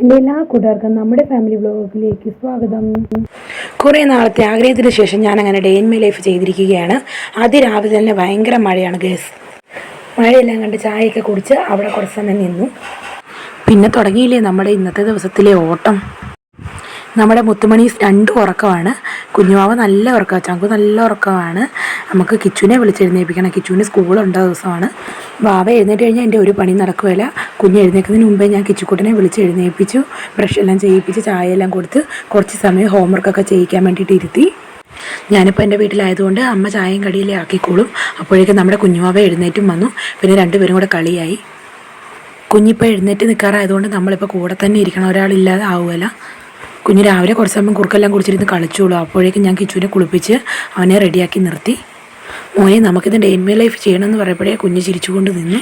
എന്റെ എല്ലാ കൂട്ടുകാർക്കും നമ്മുടെ ഫാമിലി ബ്ലോഗിലേക്ക് സ്വാഗതം. കുറേ നാളത്തെ ആഗ്രഹത്തിന് ശേഷം ഞാൻ അങ്ങനെ ഡേ ഇൻ മൈ ലൈഫ് ചെയ്തിരിക്കുകയാണ്. അതിരാവിലെ തന്നെ ഭയങ്കര മഴയാണ് ഗേസ് മഴയെല്ലാം കണ്ട് ചായയൊക്കെ കുടിച്ച് അവിടെ കുറച്ച് സമയം നിന്നു. പിന്നെ തുടങ്ങിയില്ലേ നമ്മുടെ ഇന്നത്തെ ദിവസത്തിലെ ഓട്ടം? നമ്മുടെ മുത്തുമണി രണ്ടും ഉറക്കമാണ്. കുഞ്ഞുമാവ് നല്ല ഉറക്കമാണ് ചങ്കു നല്ല ഉറക്കമാണ്. നമുക്ക് കിച്ചുവിനെ വിളിച്ചെഴുന്നേൽപ്പിക്കണം. കിച്ചുവിന് സ്കൂളുണ്ട ദിവസമാണ്. വാവ എഴുന്നേറ്റ് കഴിഞ്ഞാൽ എന്റെ ഒരു പണി നടക്കുകയില്ല കുഞ്ഞ് എഴുന്നേൽക്കുന്നതിന് മുമ്പേ ഞാൻ കിച്ചുക്കുട്ടനെ വിളിച്ച് എഴുന്നേൽപ്പിച്ചു ബ്രഷ് എല്ലാം ചെയ്യിപ്പിച്ച് ചായയെല്ലാം കൊടുത്ത് കുറച്ച് സമയം ഹോംവർക്കൊക്കെ ചെയ്യിക്കാൻ വേണ്ടിയിട്ട് ഇരുത്തി. ഞാനിപ്പോൾ എന്റെ വീട്ടിലായതുകൊണ്ട് അമ്മ ചായയും കടിയിലേ ആക്കിക്കോളും. അപ്പോഴേക്കും നമ്മുടെ കുഞ്ഞുമാവ എഴുന്നേറ്റും വന്നു. പിന്നെ രണ്ടുപേരും കൂടെ കളിയായി. കുഞ്ഞിപ്പോൾ എഴുന്നേറ്റ് നിൽക്കാറായതുകൊണ്ട് നമ്മളിപ്പോൾ കൂടെ തന്നെ ഇരിക്കണം. ഒരാളില്ലാതെ ആവുമല്ല കുഞ്ഞ് രാവിലെ കുറച്ച് സമയം കുറുക്കെല്ലാം കുടിച്ചിരുന്ന് കളിച്ചോളൂ. അപ്പോഴേക്കും ഞാൻ കിച്ചുവിനെ കുളിപ്പിച്ച് അവനെ റെഡിയാക്കി നിർത്തി. മോനെ നമുക്കിത് ഡേ ഇൻ മൈ ലൈഫ് ചെയ്യണമെന്ന് പറയപ്പോഴേ കുഞ്ഞ് ചിരിച്ചുകൊണ്ട് നിന്നു.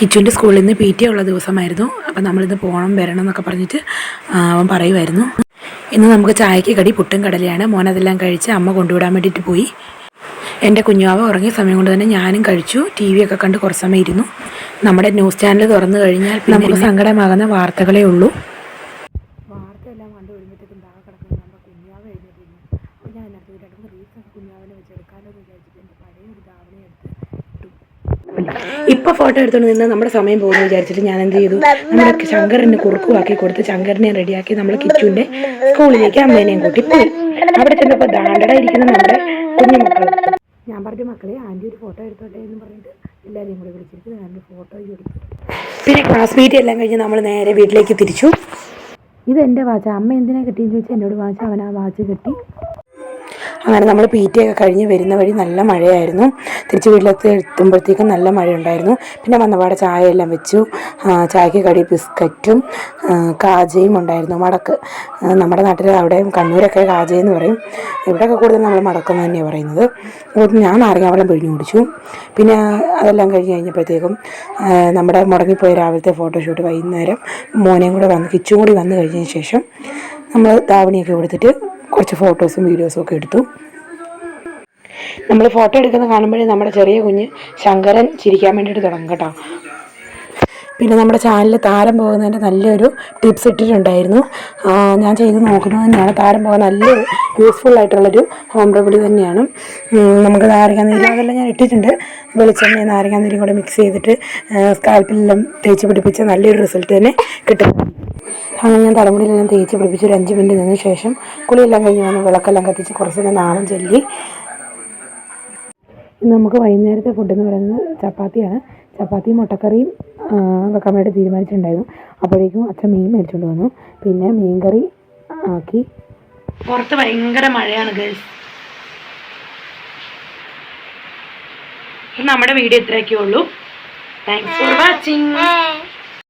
കിച്ചുവിന്റെ സ്കൂളിൽ നിന്ന് പി ടി ഉള്ള ദിവസമായിരുന്നു. അപ്പം നമ്മളിന്ന് പോകണം വരണം എന്നൊക്കെ പറഞ്ഞിട്ട് അവൻ പറയുമായിരുന്നു. ഇന്ന് നമുക്ക് ചായക്ക് കടി പുട്ടും കടലയാണ്. മോൻ അതെല്ലാം കഴിച്ച് അമ്മ കൊണ്ടുവിടാൻ വേണ്ടിയിട്ട് പോയി. എന്റെ കുഞ്ഞാവ ഉറങ്ങിയ സമയം കൊണ്ട് തന്നെ ഞാനും കഴിച്ചു. ടി വി ഒക്കെ കണ്ട് കുറച്ച് സമയം ഇരുന്നു. നമ്മുടെ ന്യൂസ് ചാനൽ തുറന്നു കഴിഞ്ഞാൽ നമുക്ക് സങ്കടമാകുന്ന വാർത്തകളേ ഉള്ളൂ. പഴയ ഒരു ധാവണ എടുത്ത് ഇപ്പൊ ഫോട്ടോ എടുത്തോണ്ട് നിന്ന് നമ്മുടെ സമയം പോകുന്നു വിചാരിച്ചിട്ട് ഞാൻ എന്ത് ചെയ്തു? നമ്മുടെ ശങ്കറിന് കുറുക്കുവാക്കി കൊടുത്ത് ശങ്കറിനെ റെഡിയാക്കി നമ്മൾ കിച്ചുവിന്റെ സ്കൂളിലേക്ക് അമ്മേനെയും കൂട്ടി പോയി. അവിടെ ചെന്നപ്പോൾ ദാണ്ടട ഇരിക്കുന്ന നമ്മുടെ കുഞ്ഞു മക്കൾ ഞാൻ പറഞ്ഞു മക്കളെ ആന്റി ഒരു ഫോട്ടോ എടുത്തോട്ടെ എന്ന് പറഞ്ഞിട്ട് എല്ലാവരെയും കൂടെ വിളിച്ചിട്ട് ഞാൻ ഫോട്ടോ എടുത്തു. പിന്നെ ക്ലാസ് മീറ്റ് എല്ലാം കഴിഞ്ഞ് നമ്മൾ നേരെ വീട്ടിലേക്ക് തിരിച്ചു. ഇത് എന്റെ വാച്ച. അമ്മ എന്തിനാ കിട്ടിയെന്ന് ചോദിച്ചാൽ എന്നോട് വാച്ച. അവൻ ആ വാച്ച് കിട്ടി. അങ്ങനെ നമ്മൾ പി ടി ഒക്കെ കഴിഞ്ഞ് വരുന്ന വഴി നല്ല മഴയായിരുന്നു. തിരിച്ച് വീട്ടിലെത്തി എത്തുമ്പോഴത്തേക്കും നല്ല മഴയുണ്ടായിരുന്നു. പിന്നെ വന്നപാടെ ചായ എല്ലാം വെച്ചു ചായക്ക് കടി ബിസ്ക്കറ്റും കാജയും ഉണ്ടായിരുന്നു. മടക്ക് നമ്മുടെ നാട്ടിൽ അവിടെ കണ്ണൂരൊക്കെ കാജയെന്ന് പറയും. ഇവിടെയൊക്കെ കൂടുതൽ നമ്മൾ മടക്കെന്ന് തന്നെയാണ് പറയുന്നത്. ഞാൻ നാരങ്ങാവെള്ളം പിഴിഞ്ഞു കുടിച്ചു. പിന്നെ അതെല്ലാം കഴിഞ്ഞ് കഴിഞ്ഞപ്പോഴത്തേക്കും നമ്മുടെ മുടങ്ങിപ്പോയ രാവിലത്തെ ഫോട്ടോഷൂട്ട് വൈകുന്നേരം മോനെയും കൂടെ വന്ന് കിച്ചും കൂടി വന്നു കഴിഞ്ഞതിന് ശേഷം നമ്മൾ ധാവണിയൊക്കെ കൊടുത്തിട്ട് കുറച്ച് ഫോട്ടോസും വീഡിയോസും ഒക്കെ എടുത്തു. നമ്മൾ ഫോട്ടോ എടുക്കുന്ന കാണുമ്പോഴേ നമ്മുടെ ചെറിയ കുഞ്ഞ് ശങ്കരൻ ചിരിക്കാൻ വേണ്ടിയിട്ട് തുടങ്ങും കേട്ടോ. പിന്നെ നമ്മുടെ ചാനലിൽ താരം പോകുന്നതിന്റെ നല്ലൊരു ടിപ്സ് ഇട്ടിട്ടുണ്ടായിരുന്നു. ഞാൻ ചെയ്ത് നോക്കുന്നത് തന്നെയാണ്. താരം പോകാൻ നല്ലൊരു യൂസ്ഫുൾ ആയിട്ടുള്ളൊരു ഹോം റെമഡി തന്നെയാണ് നമുക്ക് നാരങ്ങാനീര് അതെല്ലാം ഞാൻ ഇട്ടിട്ടുണ്ട്. വെളിച്ചെണ്ണയും നാരങ്ങാനീരും കൂടെ മിക്സ് ചെയ്തിട്ട് സ്കാൽപ്പിലെല്ലാം തേച്ച് പിടിപ്പിച്ച് നല്ലൊരു റിസൾട്ട് തന്നെ കിട്ടും അങ്ങനെ ഞാൻ തലമുടിയിലെല്ലാം തേച്ച് പിടിപ്പിച്ച് ഒരു അഞ്ച് മിനിറ്റ് നിന്ന ശേഷം കുളിയെല്ലാം കഴിഞ്ഞ് വന്ന് വിളക്കെല്ലാം കത്തിച്ച് കുറച്ച് നേരം നാളം ചൊല്ലി. നമുക്ക് വൈകുന്നേരത്തെ ഫുഡ് എന്ന് പറയുന്നത് ചപ്പാത്തിയാണ്. ചപ്പാത്തിയും മുട്ടക്കറിയും വെക്കാൻ വേണ്ടി തീരുമാനിച്ചിട്ടുണ്ടായിരുന്നു. അപ്പോഴേക്കും അച്ഛൻ മീൻ മേടിച്ചുകൊണ്ട് വന്നു. പിന്നെ മീൻ കറി ആക്കി. പുറത്ത് ഭയങ്കര മഴയാണ് ഗേൾസ് നമ്മുടെ വീഡിയോ ഇത്രയൊക്കെ ഉള്ളൂ. Thanks for watching